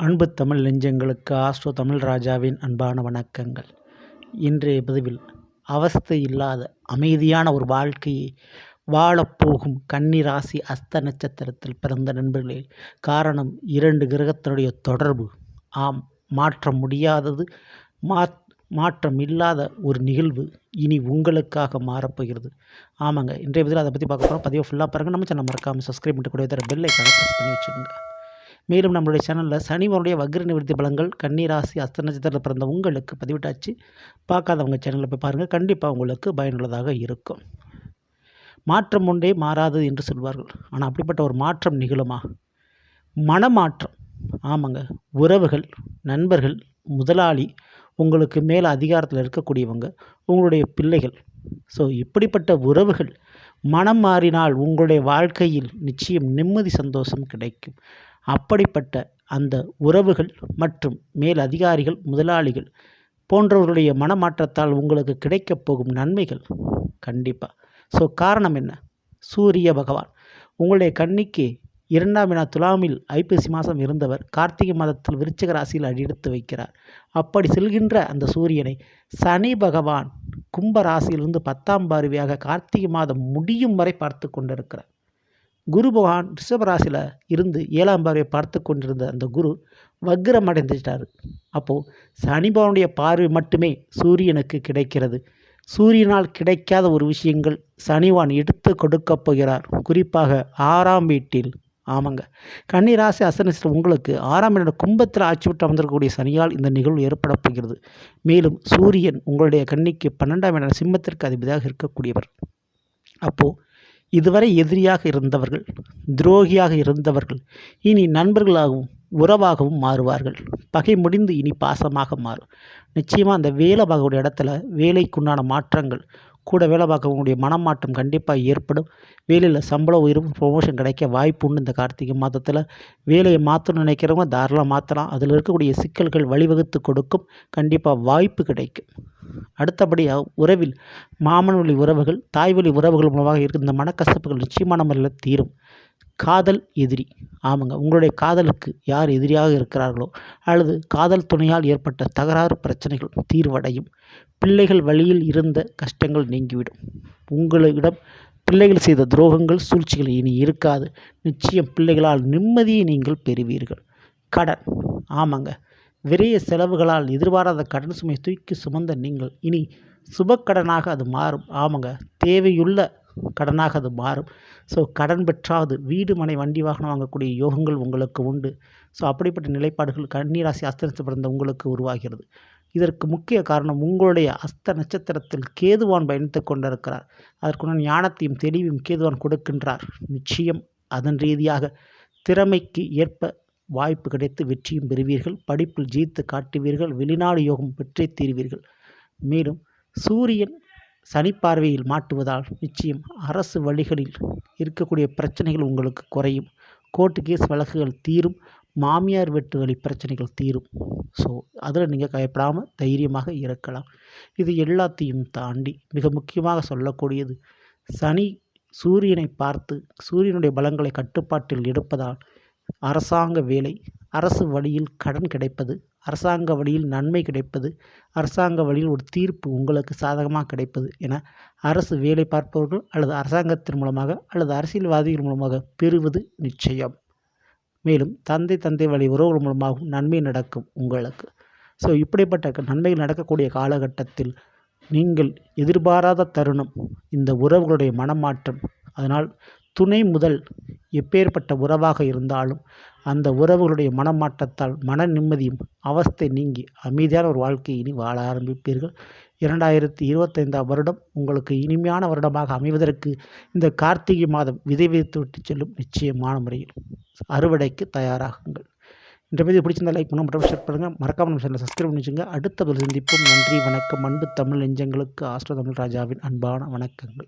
அன்பு தமிழ் நெஞ்சங்களுக்கு ஆஸ்ட்ரோ தமிழ் ராஜாவின் அன்பான வணக்கங்கள். இன்றைய பதிவில் அவஸ்தை இல்லாத அமைதியான ஒரு வாழ்க்கையை வாழப்போகும் கன்னிராசி அஸ்த நட்சத்திரத்தில் பிறந்த நண்பர்களே காரணம் இரண்டு கிரகத்தினுடைய தொடர்பு. ஆம் மாற்ற முடியாதது மா மாற்றம் இல்லாத ஒரு நிகழ்வு இனி உங்களுக்காக மாறப்போகிறது ஆமாங்க இன்றைய பதில் அதை பற்றி பார்க்க போகிறோம் பதிவை ஃபுல்லாக பாருங்கள் நம்ம சேனல் மறக்காமல் சப்ஸ்கிரைப் பண்ணிட்டு கூட தர பெல்லை ப்ரெஸ் பண்ணி வச்சுக்கோங்க. மேலும் நம்மளுடைய சேனலில் சனிவனுடைய வக்ர நிவர்த்தி பலங்கள் கன்னிராசி அஸ்த நட்சத்திரத்தில் பிறந்த உங்களுக்கு பதிவிட்டாச்சு. பார்க்காதவங்க சேனலில் போய் பாருங்கள் கண்டிப்பாக உங்களுக்கு பயனுள்ளதாக இருக்கும். மாற்றம் ஒன்றே மாறாது என்று சொல்வார்கள். ஆனால் அப்படிப்பட்ட ஒரு மாற்றம் நிகழுமா? மனமாற்றம். ஆமாங்க. உறவுகள் நண்பர்கள் முதலாளி உங்களுக்கு மேலே அதிகாரத்தில் இருக்கக்கூடியவங்க உங்களுடைய பிள்ளைகள். ஸோ இப்படிப்பட்ட உறவுகள் மனம் மாறினால் உங்களுடைய வாழ்க்கையில் நிச்சயம் நிம்மதி சந்தோஷம் கிடைக்கும். அப்படிப்பட்ட அந்த உறவுகள் மற்றும் மேல் அதிகாரிகள் முதலாளிகள் போன்றவர்களுடைய மனமாற்றத்தால் உங்களுக்கு கிடைக்கப் போகும் நன்மைகள் கண்டிப்பாக ஸோ காரணம் என்ன? சூரிய பகவான். உங்களுடைய கண்ணிக்கு இரண்டாம் வினா துலாமில் ஐப்பசி மாதம் இருந்தவர் கார்த்திகை மாதத்தில் விருச்சிக ராசியில் அடியெடுத்து வைக்கிறார். அப்படி செல்கின்ற அந்த சூரியனை சனி பகவான் கும்ப ராசியிலிருந்து பத்தாம் பார்வையாக கார்த்திகை மாதம் முடியும் வரை பார்த்து கொண்டிருக்கிறார். குரு பகவான் ரிஷபராசியில் இருந்து ஏழாம் பார்வையை பார்த்து கொண்டிருந்த அந்த குரு வக்ரம் அடைந்துட்டார் அப்போது சனி பகவானுடைய பார்வை மட்டுமே சூரியனுக்கு கிடைக்கிறது. சூரியனால் கிடைக்காத ஒரு விஷயங்கள் சனிவான் எடுத்து கொடுக்கப் போகிறார். குறிப்பாக ஆறாம் வீட்டில். ஆமாங்க. கன்னிராசி அசனிஸ்டர் உங்களுக்கு ஆறாம் இடம் கும்பத்தில் ஆட்சி விட்டு அமர்ந்திருக்கக்கூடிய சனியால் இந்த நிகழ்வு ஏற்பட போகிறது. மேலும் சூரியன் உங்களுடைய கன்னிக்கு பன்னெண்டாம் இடம் சிம்மத்திற்கு அதிபதியாக இருக்கக்கூடியவர். அப்போது இதுவரை எதிரியாக இருந்தவர்கள் துரோகியாக இருந்தவர்கள் இனி நண்பர்களாகவும் உறவாகவும் மாறுவார்கள். பகை முடிந்து இனி பாசமாக மாறும். நிச்சயமாக அந்த வேலை பார்க்கக்கூடிய இடத்துல வேலைக்குண்டான மாற்றங்கள் கூட வேலை பார்க்கக்கூடிய மனமாற்றம் கண்டிப்பாக ஏற்படும். வேலையில் சம்பள உயர்வு ப்ரொமோஷன் கிடைக்க வாய்ப்பு உண்டு இந்த கார்த்திகை மாதத்தில். வேலையை மாற்றணும்னு நினைக்கிறவங்க தாராளமாக மாற்றலாம் அதில் இருக்கக்கூடிய சிக்கல்கள் வழிவகுத்து கொடுக்கும். கண்டிப்பாக வாய்ப்பு கிடைக்கும். அடுத்தபடியாக உறவில் மாமன் வழி உறவுகள் தாய் வழி உறவுகள் மூலமாக இருக்கிற இந்த மனக்கசப்புகள் நிச்சயமான முறையில் தீரும். காதல் எதிரி. ஆமாங்க. உங்களுடைய காதலுக்கு யார் எதிரியாக இருக்கிறார்களோ அல்லது காதல் துணையால் ஏற்பட்ட தகராறு பிரச்சனைகள் தீர்வடையும். பிள்ளைகள் வழியில் இருந்த கஷ்டங்கள் நீங்கிவிடும். உங்களிடம் பிள்ளைகள் செய்த துரோகங்கள் சூழ்ச்சிகள் இனி இருக்காது. நிச்சயம் பிள்ளைகளால் நிம்மதியை நீங்கள் பெறுவீர்கள். கடன். ஆமாங்க. விரைய செலவுகளால் எதிர்பாராத கடன் சுமை தூக்கி சுமந்த நீங்கள். இனி சுபக்கடனாக அது மாறும். ஆமாங்க தேவையுள்ள கடனாக அது மாறும். ஸோ கடன் பெற்றாவது வீடு மனை வண்டி வாகனம் வாங்கக்கூடிய யோகங்கள் உங்களுக்கு உண்டு. ஸோ அப்படிப்பட்ட நிலைப்பாடுகள் கன்னிராசி அஸ்தனத்தில் பிறந்த உங்களுக்கு உருவாகிறது. இதற்கு முக்கிய காரணம் உங்களுடைய அஸ்த நட்சத்திரத்தில் கேதுவான் பயணித்து கொண்டிருக்கிறார். அதற்குடன் ஞானத்தையும் தெளிவையும் கேதுவான் கொடுக்கின்றார். நிச்சயம் அதன் ரீதியாக திறமைக்கு ஏற்ப வாய்ப்பு கிடைத்து வெற்றியும் பெறுவீர்கள். படிப்பில் ஜெயித்து காட்டுவீர்கள். வெளிநாடு யோகம் பெற்றே தீர்வீர்கள். மேலும் சூரியன் சனி பார்வையில் மாட்டுவதால் நிச்சயம் அரசு வழிகளில் இருக்கக்கூடிய பிரச்சனைகள் உங்களுக்கு குறையும். கோர்ட்டு கேஸ் வழக்குகள் தீரும். மாமியார் வெட்டு வழி பிரச்சனைகள் தீரும். ஸோ அதில் நீங்கள் கயப்படாமல் தைரியமாக இருக்கலாம். இது எல்லாத்தையும் தாண்டி மிக முக்கியமாக சொல்லக்கூடியது சனி சூரியனை பார்த்து சூரியனுடைய பலங்களை கட்டுப்பாட்டில் எடுப்பதால் அரசாங்க வேலை. அரசு வழியில் கடன் கிடைப்பது அரசாங்க வழியில் நன்மை கிடைப்பது அரசாங்க வழியில் ஒரு தீர்ப்பு உங்களுக்கு சாதகமாக கிடைப்பது என அரசு வேலை பார்ப்பவர்கள் அல்லது அரசாங்கத்தின் மூலமாக அல்லது அரசியல்வாதிகள் மூலமாக பெறுவது நிச்சயம். மேலும் தந்தை தந்தை வழி உறவுகள் மூலமாகவும் நன்மை நடக்கும் உங்களுக்கு. ஸோ இப்படிப்பட்ட நன்மைகள் நடக்கக்கூடிய காலகட்டத்தில் நீங்கள் எதிர்பாராத தருணம் இந்த உறவுகளுடைய மனமாற்றம். அதனால் துணை முதல் எப்பேற்பட்ட உறவாக இருந்தாலும் அந்த உறவுகளுடைய மனமாற்றத்தால் மன நிம்மதியும் அவஸ்தை நீங்கி அமைதியான ஒரு வாழ்க்கையை இனி வாழ ஆரம்பிப்பீர்கள். இரண்டாயிரத்தி இருபத்தைந்தாம் வருடம் உங்களுக்கு இனிமையான வருடமாக அமைவதற்கு இந்த கார்த்திகை மாதம் விதை விதைத்து விட்டு செல்லும் நிச்சயமான முறையில் அறுவடைக்கு தயாராகுங்கள். இந்த வீடியோ பிடிச்சிருந்தா லைக் பண்ணுங்கள் மற்றும் ஷேர் பண்ணுங்கள் மறக்காமல் நம்ம சேனலை சப்ஸ்கிரைப் பண்ணி வச்சுங்க. அடுத்த சந்திப்போம். நன்றி வணக்கம். அன்பு தமிழ் நெஞ்சங்களுக்கு ஆஸ்ட்ரோ தமிழ் ராஜாவின் அன்பான வணக்கங்கள்.